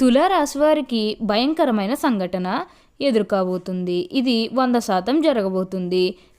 తులారాశివారికి భయంకరమైన సంఘటన ఎదురుకాబోతుంది. ఇది వంద శాతం జరగబోతుంది.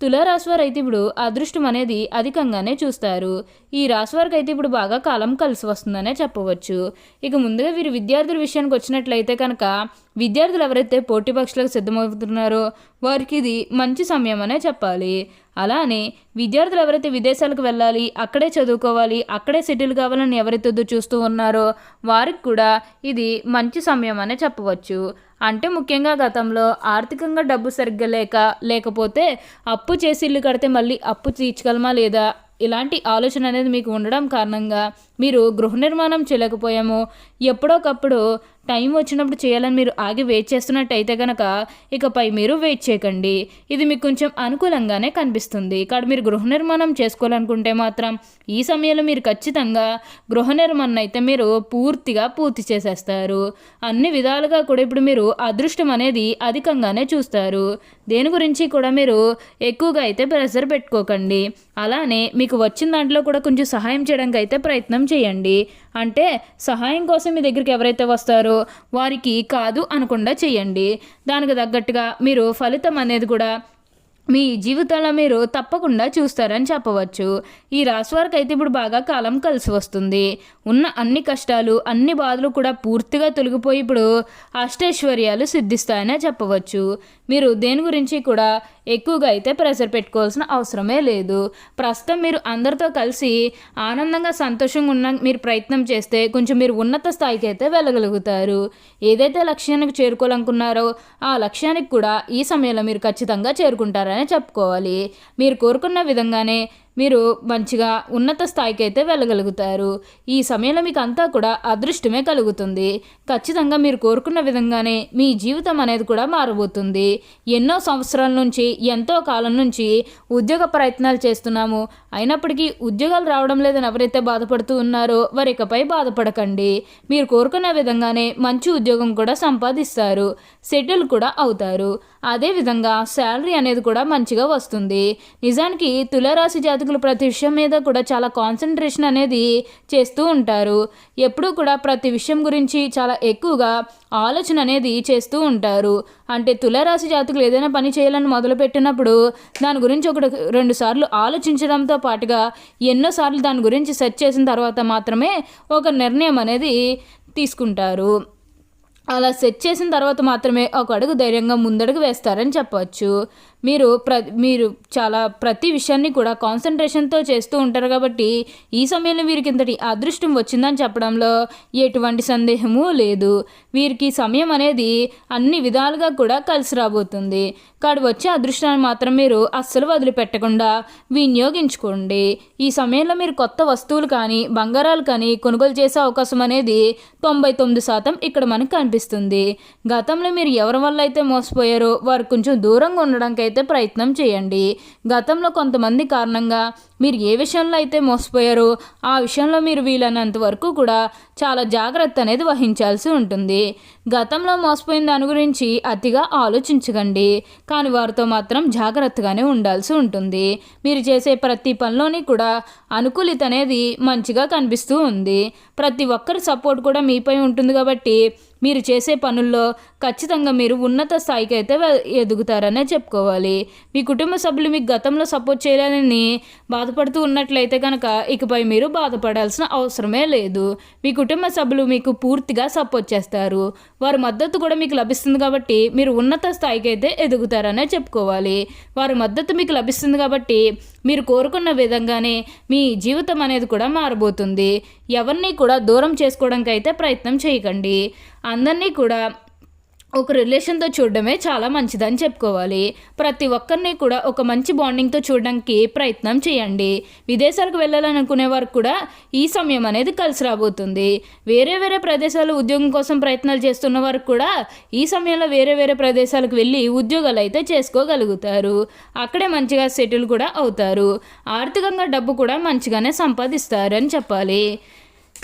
తులారాశివారు అయితే ఇప్పుడు అదృష్టం అనేది అధికంగానే చూస్తారు. ఈ రాశివారికి అయితే ఇప్పుడు బాగా కాలం కలిసి వస్తుందనే చెప్పవచ్చు. ఇక ముందుగా వీరు విద్యార్థుల విషయానికి వచ్చినట్లయితే కనుక విద్యార్థులు ఎవరైతే పోటీ పక్షులకు సిద్ధమవుతున్నారో వారికి ఇది మంచి సమయం అనే చెప్పాలి. అలానే విద్యార్థులు ఎవరైతే విదేశాలకు వెళ్ళాలి అక్కడే చదువుకోవాలి అక్కడే సెటిల్ కావాలని ఎవరైతే చూస్తూ ఉన్నారో వారికి కూడా ఇది మంచి సమయం అనే చెప్పవచ్చు. అంటే ముఖ్యంగా గతంలో ఆర్థికంగా డబ్బు సరిగ్గా లేక లేకపోతే అప్పు చేసి ఇల్లు కడితే మళ్ళీ అప్పు తీర్చగలమా లేదా ఇలాంటి ఆలోచన అనేది మీకు ఉండడం కారణంగా మీరు గృహ నిర్మాణం చేయలేకపోయాము. ఎప్పుడోకప్పుడు టైం వచ్చినప్పుడు చేయాలని మీరు ఆగి వెయిట్ చేస్తున్నట్టయితే కనుక ఇకపై మీరు వెయిట్ చేయకండి. ఇది మీకు కొంచెం అనుకూలంగానే కనిపిస్తుంది. ఇక్కడ మీరు గృహ నిర్మాణం చేసుకోవాలనుకుంటే మాత్రం ఈ సమయంలో మీరు ఖచ్చితంగా గృహ నిర్మాణం అయితే మీరు పూర్తిగా పూర్తి చేసేస్తారు. అన్ని విధాలుగా కూడా ఇప్పుడు మీరు అదృష్టం అనేది అధికంగానే చూస్తారు. దేని గురించి కూడా మీరు ఎక్కువగా అయితే ప్రెషర్ పెట్టుకోకండి. అలానే మీకు వచ్చిన దాంట్లో కూడా కొంచెం సహాయం చేయడానికి అయితే ప్రయత్నం చేయండి. అంటే సహాయం కోసం మీ దగ్గరికి ఎవరైతే వస్తారో వారికి కాదు అనకుండా చేయండి. దానికి తగ్గట్టుగా మీరు ఫలితం అనేది కూడా మీ జీవితంలో మీరు తప్పకుండా చూస్తారని చెప్పవచ్చు. ఈ రాశి వారికి అయితే ఇప్పుడు బాగా కాలం కలిసి వస్తుంది. ఉన్న అన్ని కష్టాలు అన్ని బాధలు కూడా పూర్తిగా తొలగిపోయి ఇప్పుడు అష్టైశ్వర్యాలు సిద్ధిస్తాయనే చెప్పవచ్చు. మీరు దేని గురించి కూడా ఎక్కువగా అయితే ప్రెషర్ పెట్టుకోవాల్సిన అవసరమే లేదు. ప్రస్తుతం మీరు అందరితో కలిసి ఆనందంగా సంతోషంగా ఉన్న మీరు ప్రయత్నం చేస్తే కొంచెం మీరు ఉన్నత స్థాయికి అయితే వెళ్ళగలుగుతారు. ఏదైతే లక్ష్యానికి చేరుకోవాలనుకున్నారో ఆ లక్ష్యానికి కూడా ఈ సమయంలో మీరు ఖచ్చితంగా చెప్పుకోవాలి. మీరు కోరుకున్న విధంగానే మీరు మంచిగా ఉన్నత స్థాయికి అయితే వెళ్ళగలుగుతారు. ఈ సమయంలో మీకు అంతా కూడా అదృష్టమే కలుగుతుంది. ఖచ్చితంగా మీరు కోరుకున్న విధంగానే మీ జీవితం అనేది కూడా మారబోతుంది. ఎన్నో సంవత్సరాల నుంచి ఎంతో కాలం నుంచి ఉద్యోగ ప్రయత్నాలు చేస్తున్నాము. అయినప్పటికీ ఉద్యోగాలు రావడం లేదని ఎవరైతే బాధపడుతూ ఉన్నారో వారి ఇకపై బాధపడకండి. మీరు కోరుకున్న విధంగానే మంచి ఉద్యోగం కూడా సంపాదిస్తారు. సెటిల్ కూడా అవుతారు. అదేవిధంగా శాలరీ అనేది కూడా మంచిగా వస్తుంది. నిజానికి తులారాశి జాతకులు ప్రతి విషయం మీద కూడా చాలా కాన్సన్ట్రేషన్ అనేది చేస్తూ ఉంటారు. ఎప్పుడూ కూడా ప్రతి విషయం గురించి చాలా ఎక్కువగా ఆలోచన అనేది చేస్తూ ఉంటారు. అంటే తులారాశి జాతకులు ఏదైనా పని చేయాలని మొదలుపెట్టినప్పుడు దాని గురించి ఒకటి రెండు సార్లు ఆలోచించడంతో పాటుగా ఎన్నోసార్లు దాని గురించి సెర్చ్ చేసిన తర్వాత మాత్రమే ఒక నిర్ణయం అనేది తీసుకుంటారు. అలా సెట్ చేసిన తర్వాత మాత్రమే ఒక అడుగు ధైర్యంగా ముందడుగు వేస్తారని చెప్పవచ్చు మీరు ప్ర మీరు చాలా ప్రతి విషయాన్ని కూడా కాన్సన్ట్రేషన్తో చేస్తూ ఉంటారు కాబట్టి ఈ సమయంలో వీరికి ఇంతటి అదృష్టం వచ్చిందని చెప్పడంలో ఎటువంటి సందేహము లేదు. వీరికి సమయం అనేది అన్ని విధాలుగా కూడా కలిసి రాబోతుంది. కాడు వచ్చే అదృష్టాన్ని మాత్రం మీరు అస్సలు వదిలిపెట్టకుండా వినియోగించుకోండి. ఈ సమయంలో మీరు కొత్త వస్తువులు కానీ బంగారాలు కానీ కొనుగోలు చేసే అవకాశం అనేది తొంభై తొమ్మిది శాతం ఇక్కడ మనకు కనిపిస్తుంది. గతంలో మీరు ఎవరి వల్ల అయితే మోసపోయారో వారు కొంచెం దూరంగా ఉండడానికి అయితే ప్రయత్నం చేయండి. గతంలో కొంతమంది కారణంగా మీరు ఏ విషయంలో అయితే మోసపోయారో ఆ విషయంలో మీరు వీలైనంత వరకు కూడా చాలా జాగ్రత్త అనేది వహించాల్సి ఉంటుంది. గతంలో మోసపోయిన దాని గురించి అతిగా ఆలోచించకండి. కానీ వారితో మాత్రం జాగ్రత్తగానే ఉండాల్సి ఉంటుంది. మీరు చేసే ప్రతి పనిలోని కూడా అనుకూలిత అనేది మంచిగా కనిపిస్తూ ఉంది. ప్రతి ఒక్కరి సపోర్ట్ కూడా మీపై ఉంటుంది కాబట్టి మీరు చేసే పనుల్లో ఖచ్చితంగా మీరు ఉన్నత స్థాయికి అయితే ఎదుగుతారనే చెప్పుకోవాలి. మీ కుటుంబ సభ్యులు మీకు గతంలో సపోర్ట్ చేయాలని బాధపడుతూ ఉన్నట్లయితే కనుక ఇకపై మీరు బాధపడాల్సిన అవసరమే లేదు. మీ కుటుంబ సభ్యులు మీకు పూర్తిగా సపోర్ట్ చేస్తారు. వారి మద్దతు కూడా మీకు లభిస్తుంది కాబట్టి మీరు ఉన్నత స్థాయికి అయితే ఎదుగుతారనే చెప్పుకోవాలి. వారి మద్దతు మీకు లభిస్తుంది కాబట్టి మీరు కోరుకున్న విధంగానే మీ జీవితం అనేది కూడా మారబోతుంది. ఎవరిని కూడా దూరం చేసుకోవడానికి అయితే ప్రయత్నం చేయకండి. అందరినీ కూడా ఒక రిలేషన్తో చూడడమే చాలా మంచిదని చెప్పుకోవాలి. ప్రతి ఒక్కరిని కూడా ఒక మంచి బాండింగ్తో చూడడానికి ప్రయత్నం చేయండి. విదేశాలకు వెళ్ళాలనుకునే వారు కూడా ఈ సమయం అనేది కలిసి రాబోతుంది. వేరే వేరే ప్రదేశాలు ఉద్యోగం కోసం ప్రయత్నాలు చేస్తున్న వారు కూడా ఈ సమయంలో వేరే వేరే ప్రదేశాలకు వెళ్ళి ఉద్యోగాలు అయితే చేసుకోగలుగుతారు. అక్కడే మంచిగా సెటిల్ కూడా అవుతారు. ఆర్థికంగా డబ్బు కూడా మంచిగానే సంపాదిస్తారు అని చెప్పాలి.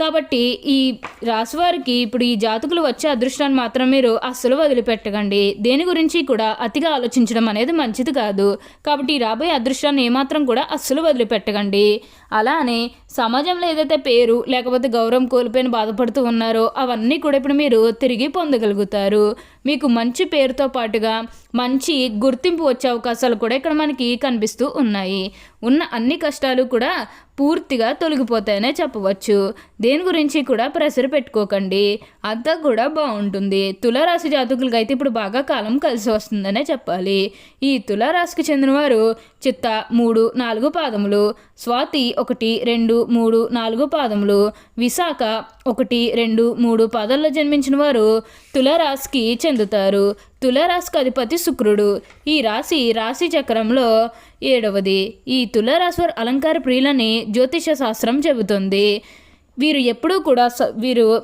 కాబట్టి ఈ రాశివారికి ఇప్పుడు ఈ జాతకులు వచ్చే అదృష్టాన్ని మాత్రం మీరు అస్సలు వదిలిపెట్టకండి. దేని గురించి కూడా అతిగా ఆలోచించడం అనేది మంచిది కాదు. కాబట్టి ఈ రాబోయే అదృష్టాన్ని ఏమాత్రం కూడా అస్సలు వదిలిపెట్టకండి. అలానే సమాజంలో ఏదైతే పేరు లేకపోతే గౌరవం కోల్పోయిన బాధపడుతూ ఉన్నారో అవన్నీ కూడా ఇప్పుడు మీరు తిరిగి పొందగలుగుతారు. మీకు మంచి పేరుతో పాటుగా మంచి గుర్తింపు వచ్చే అవకాశాలు కూడా ఇక్కడ మనకి కనిపిస్తూ ఉన్నాయి. ఉన్న అన్ని కష్టాలు కూడా పూర్తిగా తొలగిపోతాయనే చెప్పవచ్చు. దేని గురించి కూడా ప్రెషర్ పెట్టుకోకండి. అంతా కూడా బాగుంటుంది. తులారాశి జాతకులకి అయితే ఇప్పుడు బాగా కాలం కలిసి వస్తుందనే చెప్పాలి. ఈ తులారాశికి చెందినవారు చిత్త మూడు నాలుగు పాదములు స్వాతి ఒకటి రెండు మూడు నాలుగు పాదములు. విశాఖ ఒకటి రెండు మూడు పాదాల్లో జన్మించిన వారు తులరాశికి చెందుతారు. తులరాశికి అధిపతి శుక్రుడు. ఈ రాశి రాశి చక్రంలో ఏడవది. ఈ తులరాశి వారి అలంకార ప్రియులని జ్యోతిష శాస్త్రం చెబుతుంది. వీరు ఎప్పుడూ కూడా స- వీరు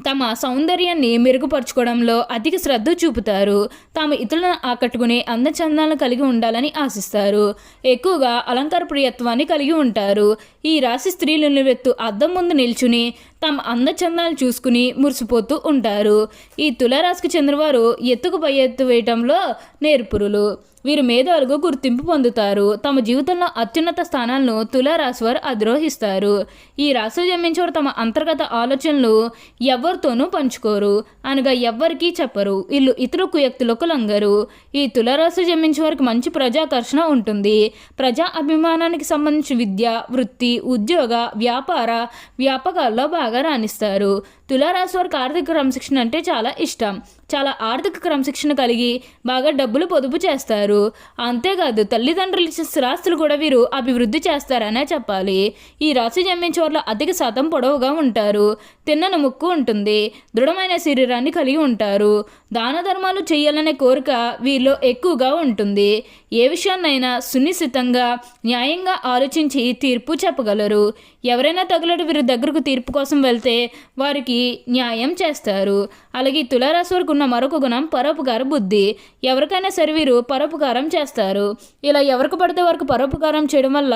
తమ సౌందర్యాన్ని మెరుగుపరచుకోవడంలో అధిక శ్రద్ధ చూపుతారు. తాము ఇతరులను ఆకట్టుకునే అందచందాలను కలిగి ఉండాలని ఆశిస్తారు. ఎక్కువగా అలంకార ప్రియత్వాన్ని కలిగి ఉంటారు. ఈ రాశి స్త్రీలు వెత్తు అద్దం ముందు నిల్చుని తమ అందచందాలు చూసుకుని మురిసిపోతూ ఉంటారు. ఈ తులారాశికి చెందినవారు ఎత్తుకు పై ఎత్తు వేయటంలో నేర్పురులు. వీరు మేధావులకు గుర్తింపు పొందుతారు. తమ జీవితంలో అత్యున్నత స్థానాలను తులారాశి వారు అధిరోహిస్తారు. ఈ రాశి జన్మించేవారు తమ అంతర్గత ఆలోచనలు ఎవరితోనూ పంచుకోరు. అనగా ఎవ్వరికీ చెప్పరు. వీళ్ళు ఇతర కుయక్తులకు లంగరు. ఈ తులారాశి జన్మించే వారికి మంచి ప్రజాకర్షణ ఉంటుంది. ప్రజా అభిమానానికి సంబంధించి విద్య వృత్తి ఉద్యోగ వ్యాపార వ్యాపకాల్లో బాగా రాణిస్తారు తులారాశి వారికి ఆర్థిక క్రమశిక్షణ అంటే చాలా ఇష్టం. చాలా ఆర్థిక క్రమశిక్షణ కలిగి బాగా డబ్బులు పొదుపు చేస్తారు. అంతేకాదు తల్లిదండ్రులు ఇచ్చిన స్థిరాస్తులు కూడా వీరు అభివృద్ధి చేస్తారనే చెప్పాలి. ఈ రాశి జన్మించే వాళ్ళు అధిక శాతం పొడవుగా ఉంటారు. తిన్నని ముక్కు ఉంటుంది. దృఢమైన శరీరాన్ని కలిగి ఉంటారు. దాన ధర్మాలు చేయాలనే కోరిక వీరిలో ఎక్కువగా ఉంటుంది. ఏ విషయాన్నైనా సునిశ్చితంగా న్యాయంగా ఆలోచించి తీర్పు చెప్పగలరు. ఎవరైనా తగులటి వీరి దగ్గరకు తీర్పు కోసం వెళ్తే వారికి న్యాయం చేస్తారు. అలాగే తులారాశి వారికి ఉన్న మరొక గుణం పరోపకార బుద్ధి. ఎవరికైనా సరే వీరు పరోపకారం చేస్తారు. ఇలా ఎవరికి పడితే వారికి పరోపకారం చేయడం వల్ల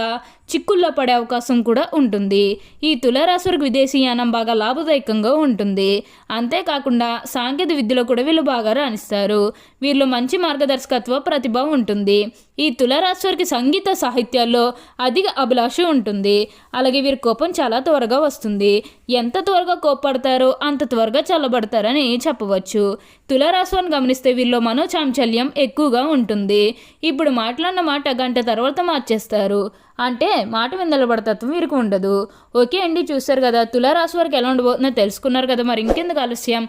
చిక్కుల్లో పడే అవకాశం కూడా ఉంటుంది. ఈ తులారాశి వారికి విదేశీయానం బాగా లాభదాయకంగా ఉంటుంది. అంతేకాకుండా సాంకేతిక విద్యలో కూడా వీళ్ళు బాగా రాణిస్తారు. వీళ్ళు మంచి మార్గదర్శకత్వ ప్రతిభ ఉంటుంది. ఈ తులారాశి వారికి సంగీత సాహిత్యాల్లో అధిక అభిలాష ఉంటుంది. అలాగే వీరి కోపం చాలా త్వరగా వస్తుంది. ఎంత త్వరగా కోప్పడతారో అంత త్వరగా చల్లబడతారని చెప్పవచ్చు. తులారాశి వారిని గమనిస్తే వీరిలో మనోచాంచల్యం ఎక్కువగా ఉంటుంది. ఇప్పుడు మాట్లాడిన మాట గంట తర్వాత మార్చేస్తారు. అంటే మాట విందలబడతత్వం వీరికి ఉండదు. ఓకే అండి చూస్తారు కదా. తులారాశి వారికి ఎలా ఉండబోతుందో తెలుసుకున్నారు కదా. మరి ఇంకెందుకు ఆలస్యం?